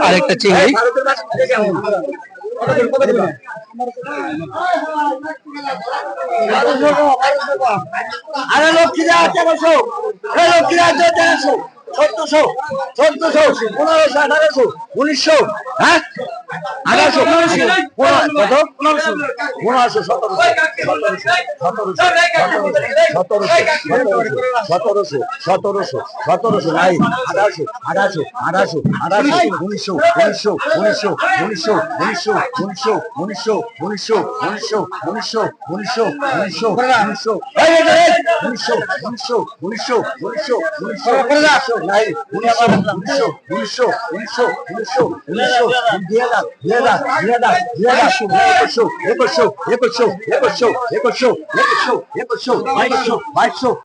আরেকটা চিংড়ি। আরে লক্ষ্মীরা তেরোশো আরে লক্ষ্মীরা তেরোশো চোদ্দশো চোদ্দশো পনেরোশো আঠারোশো উনিশশো হ্যাঁ? আঠারোশো কত পনেরোশো সতেরোশো সতেরোশো সতেরোশো নাই আঠারোশো আঠারোশো আঠারোশো আঠারোশো উনিশশো উনিশশো উনিশশো উনিশশো উনিশশো উনিশশো উনিশশো উনিশশো উনিশশো উনিশশো উনিশশো উনিশশো উনিশশো উনিশশো উনিশশো উনিশশো উনিশশো উনিশশো উনিশশো নাই উনিশশো উনিশশো উনিশশো উনিশশো উনিশশো উনিশশো Yeda, Yeda, Yeda, Yeda, Show, Echo Show, Echo Show, Echo Show, Echo Show, Echo Show, Echo Show, Echo Show, Mike Show, Mike Show,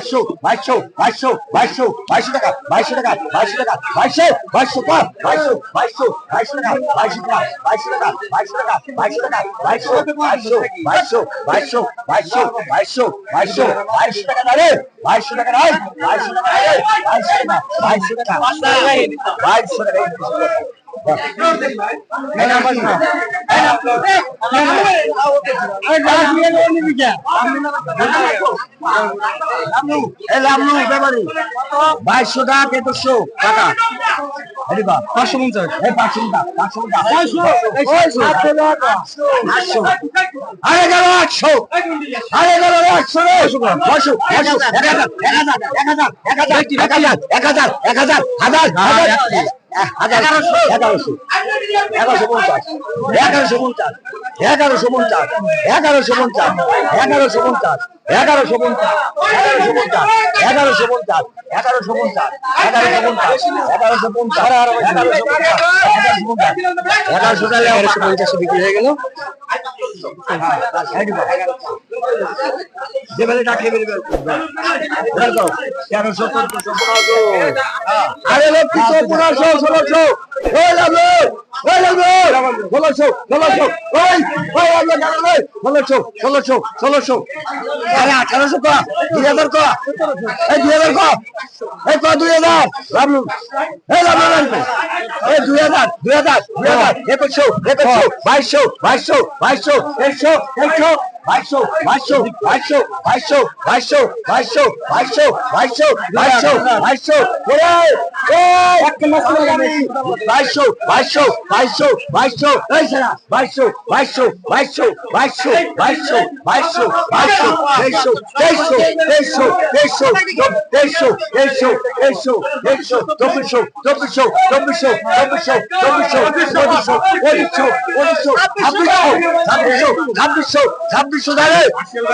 বাইশশো বাইশশো বাইশশো বাইশশো বাইশশো টাকা বাইশশো টাকা বাইশশো টাকা বাইশশো বাইশশো টাকা বাইশশো বাইশশো বাইশশো টাকা বাইশশো টাকা বাইশশো টাকা বাইশশো টাকা বাইশশো টাকা বাইশশো বাইশশো বাইশশো বাইশশো বাইশশো বাইশশো বাইশশো বাইশশো টাকা দাঁড়ে বাইশশো টাকা নয় বাইশশো টাকা দাঁড়ে বাইশশো টাকা বাইশশো টাকা বাইশশো টাকা বাইশশো টাকা তেতশো টাকা আটশো আরে গেল আটশো এক হাজার এক হাজার এক হাজার এক হাজার এক হাজার এক হাজার হাজার হাজার এগারোশো এগারোশো পঞ্চাশ এগারোশো পঞ্চাশ এগারোশো পঞ্চাশ এগারোশো পঞ্চাশ এগারোশো পঞ্চাশ এগারোশো পঞ্চাশ এগারোশো পঞ্চাশ এগারোশো পঞ্চাশ এগারোশো পঞ্চাশ এগারোশো পঞ্চাশ এগারোশো পঞ্চাশ এগারোশো পঞ্চাশ এগারোশো পঞ্চাশ বিক্রি হয়ে গেল তেরোশো চোদ্দশো পনেরোশো আরে লক্ষ্মীশো পনেরোশো ষোলোশো ওই লাগল ওই লাগল ষোলোশো ষোলোশো ওই ওই লাগল গেলো ষোলোশো ষোলোশো ষোলোশো আরে আঠারোশো ক দুই হাজার ক এই দুই হাজার ক এই ক দুই হাজার। লাভলু এই লাভলু লাগবে এই দুই হাজার দুই হাজার দুই হাজার। একুশশো একুশশো, বাইশশো বাইশশো বাইশশো তেইশশো তেইশশো বাইশশো বাইশশো বাইশশো বাইশশো বাইশশো বাইশশো বাইশশো বাইশশো বাইশশো বাইশশো বাইশশো বাইশশো এই সারা বাইশশো বাইশশো বাইশশো বাইশশো বাইশশো বাইশশো বাইশশো তেইশশো তেইশশো তেইশশো তেইশশো তেইশশো তেইশশো তেইশশো তেইশশো চব্বিশশো চব্বিশশো চব্বিশশো চব্বিশশো চব্বিশশো চব্বিশশো উনিশশো উনিশশো ছাব্বিশশো ছাব্বিশশো ছাব্বিশশো দাঁড়ে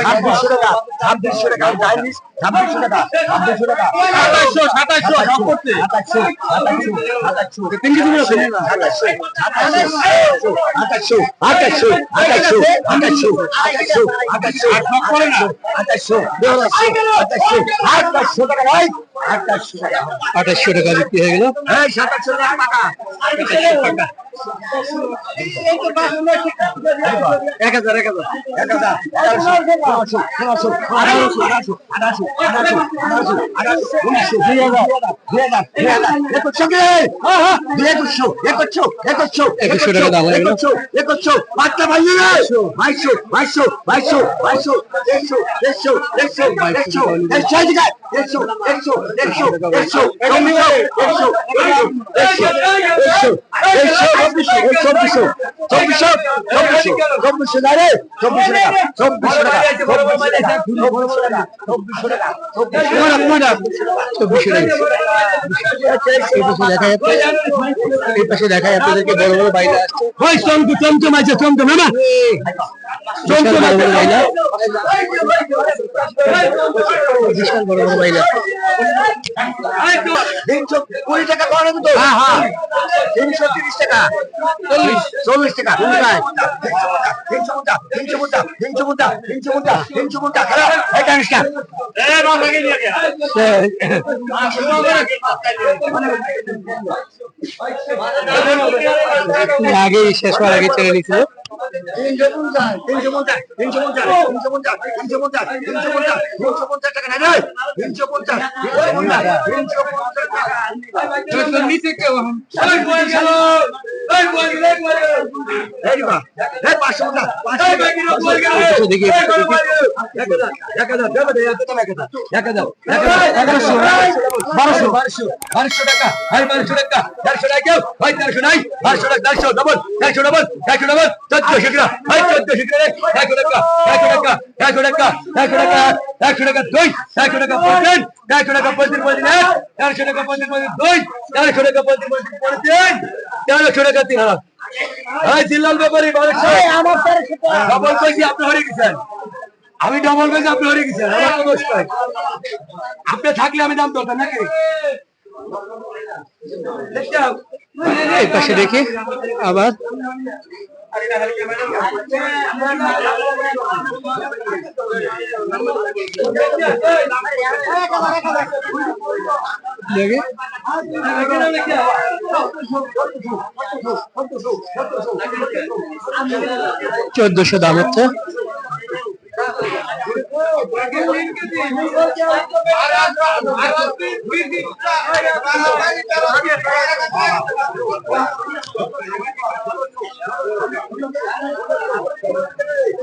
ছাব্বিশশো টাকা ছাব্বিশশো টাকা চাইনিজ ছাব্বিশশো টাকা ছাব্বিশশো টাকা সাতাশশো সাতাশশো সব করতে আঠাশশো আঠাশশো আঠাশশো আঠাশশো আঠাশশো আঠাশশো আঠাশশো আঠাশশো আঠাশশো টাকা ভাই আঠাশশো টাকা আঠাশশো টাকা বিক্রি হয়ে গেল এই সাতাশশো টাকা টাকা এক হাজার এক হাজার এক হাজার পনেরোশো আঠারোশো আঠারোশো আঠারোশো আঠারোশো আঠারোশো আঠারোশো উনিশশো দুই হাজার দুই হাজার দুই হাজার একশো কে একশো একশো একশো একুশশো টাকা দাম। একশো একশো বাইশশো বাইশশো বাইশশো বাইশশো বাইশশো দেড়শো দেড়শো দেড়শো দেড়শো দেড়শো জায়গায় দেড়শো দেড়শো দেড়শো দেড়শো চব্বিশশো দেড়শো দেড়শো চব্বিশশো চব্বিশশো চব্বিশশো চব্বিশশো চব্বিশশো চব্বিশশো ওই হ্যাঁ হ্যাঁ হ্যাঁ তিনশো তিরিশ টাকা চল্লিশ চল্লিশ টাকা আগেই শেষ হওয়ার আগে ছেড়ে দিয়েছিল। তিনশো পঞ্চাশ তিনশো পঞ্চাশ তিনশো পঞ্চাশ তিনশো পঞ্চাশ তিনশো পঞ্চাশ তিনশো পঞ্চাশ তিনশো পঞ্চাশ টাকা নেই রে তিনশো পঞ্চাশ তিনশো পঞ্চাশ তিনশো পঞ্চাশ টাকা নিচে কেউ বারোশো বারোশো বারোশো টাকা বারোশো টাকা চারশো টাকা কেউ ভাই চারশো নাই বারোশো টাকা চারশো ডবল চারশো ডবল চারশো ডবল চোদ্দশো টাকা ভাই চোদ্দশো টাকা একশো টাকা একশো টাকা একশো টাকা একশো টাকা একশো টাকা দুই একশো টাকা একশো টাকা পঁচিশ পঁচিশ এক টাকা পঁচিশ পঁচিশ দুই টাকা পঁচিশ পঁচিশ পঁচিশ তেরোশো টাকা তিন হাজার। ভাই জিল্লাল ব্যাপারী বারোশো ডবল কইছি আপনি হয়ে গেছেন। আমি ডবল কইছি আপনি হয়ে গেছেন আপনি থাকলে আমি দাম ধরতাম নাকি? এই পাশে দেখি আবার। দেখি। চোদ্দশো দাম হচ্ছে।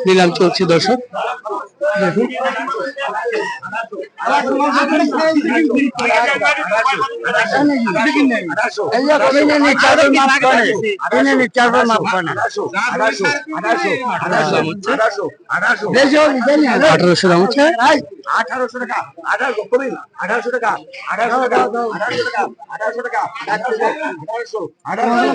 নিলাম চলছে দর্শক। দেখুন। અઢારસો છે আঠারোশো টাকা আঠারোশো কবি আঠারোশো টাকা আঠারোশো টাকা আঠারোশো টাকা আঠারোশো টাকা আঠারোশো আঠারোশো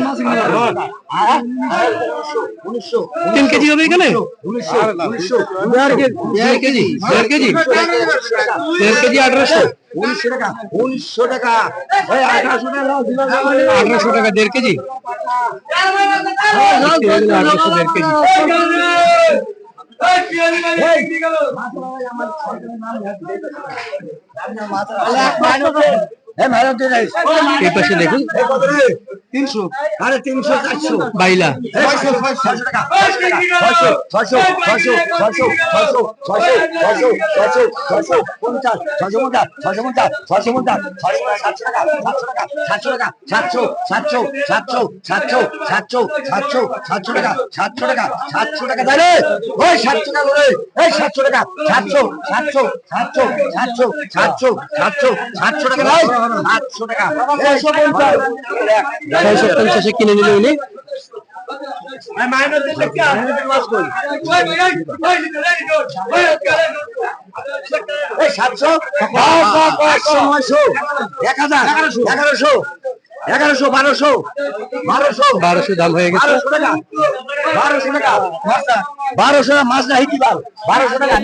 উনিশশো তিন কেজি হবে এখানে? উনিশশো উনিশশো দেড় কেজি দেড় কেজি দেড় কেজি। আঠারোশো। উনিশশো টাকা উনিশশো টাকা। ওই আঠারোশো টাকা। আঠারোশো টাকা দেড় কেজি। আঠারোশো দেড় কেজি। আমার এই পাশে দেখুন তিনশো আরে তিনশো চারশো বাইলা সাতশো টাকা সাতশো টাকা ছয়শো পঞ্চাশে কিনে নিলে উনি সাতশো এক হাজার এগারোশো। এগারোশো বারোশো বারোশো। বারোশো দাম হয়ে গেছে। বারোশো টাকা। বারোশো টাকা। মাছ না বারোশো টাকা বারোশো টাকা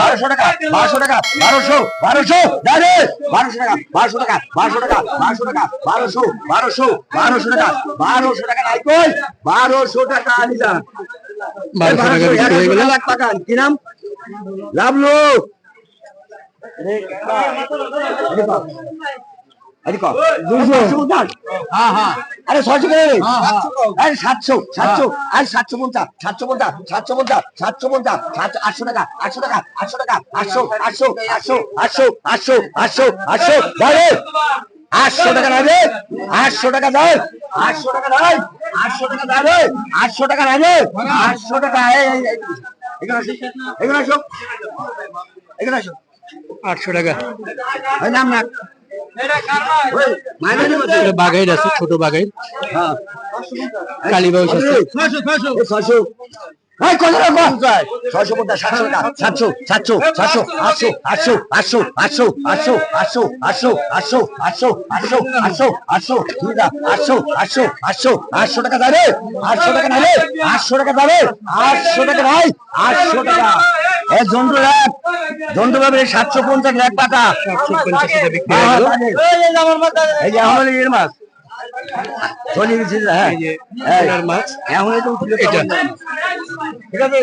বারোশো টাকা বারোশো টাকা বারোশো বারোশো। জানে বারোশো টাকা বারোশো টাকা বারোশো টাকা বারোশো টাকা বারোশো বারোশো বারোশো টাকা বারোশো টাকা নাই কই? বারোশো টাকা আনি বারোশো টাকা বিক্রি হয়ে গেল। লাখ টাকা। কি নাম? লাভলু আরে ছয়শো করে রে আরে সাতশো সাতশো আরে সাতশো পঞ্চাশ সাতশো পঞ্চাশ সাতশো পঞ্চাশ সাতশো পঞ্চাশ সাতশো আটশো টাকা আটশো টাকা আটশো টাকা আটশো আটশো আটশো আটশো আটশো আটশো আটশো দাঁড়ে আটশো টাকা দাঁড়ে আটশো টাকা দাঁড় আটশো টাকা দাঁড়ায় আটশো টাকা দাঁড়ে আটশো টাকা দাঁড়ে আটশো টাকা। এখানে আসো এখানে আসো। এখানে আসো। আটশো টাকা। নাম না বাগাইড আছে ছোট বাগাইড হ্যাঁ। কালীবাউস আছে এই ছয়শো এই কত টাকা কম চাই? ছয়শো পঞ্চাশ, সাতশো টাকা, সাতশো, সাতশো, সাতশো, আটশো, আটশো, আটশো, আটশো, আটশো, আটশো, আটশো, আটশো, আটশো, আটশো, আটশো, আটশো, আটশো, আটশো, আটশো, আটশো টাকা দাঁড়ে আটশো টাকা দাঁড়ে আটশো টাকা আটশো টাকা ভাই আটশো টাকা জন্টু রাখ। জন্টু সাতশো পঞ্চাশ এক পাতা সাতশো পঞ্চাশ এই যে আমাদের মাছ চলে হ্যাঁ মাছ এখন তো উঠলে এটা। ঠিক আছে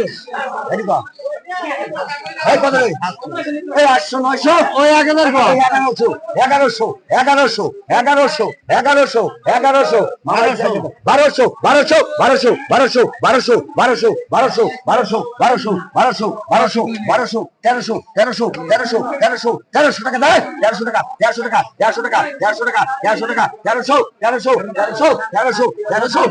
এগারোশো এগারোশো এগারোশো এগারোশো এগারোশো বারোশো বারোশো বারোশো বারোশো বারোশো বারোশো বারোশো বারোশো বারোশো বারোশো বারোশো বারোশো তেরোশো তেরোশো তেরোশো তেরোশো তেরোশো টাকা দেয় তেরোশো টাকা তেরোশো টাকা তেরোশো টাকা তেরোশো টাকা তেরোশো টাকা তেরোশো তেরোশো তেরোশো তেরোশো তেরোশো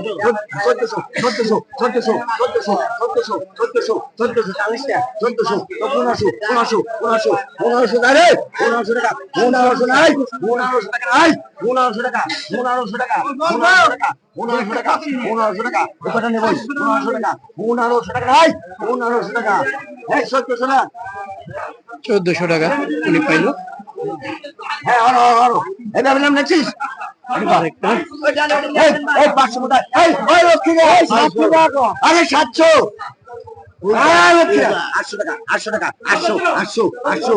চোদ্দশো চোদ্দশো চোদ্দশো চোদ্দশো চোদ্দশো চোদ্দশো চোদ্দশো চালিশ টাকা। চোদ্দশো পনেরোশো পনেরোশো পনেরোশো পনেরোশো টাকা। পনেরোশো টাকা পনেরোশো নাই পনেরোশো টাকা নাই পনেরোশো টাকা পনেরোশো টাকা পনেরোশো টাকা পনেরোশো টাকা পনেরোশো টাকা কটা নেব পনেরোশো টাকা পনেরোশো টাকা নাই পনেরোশো টাকা এই চোদ্দশো না চোদ্দশো টাকা উনি পাইলো। হ্যাঁ আরও আরও, আরও। এই ভাবলাম আরে সাতশো আটশো টাকা আটশো টাকা আটশো আটশো আটশো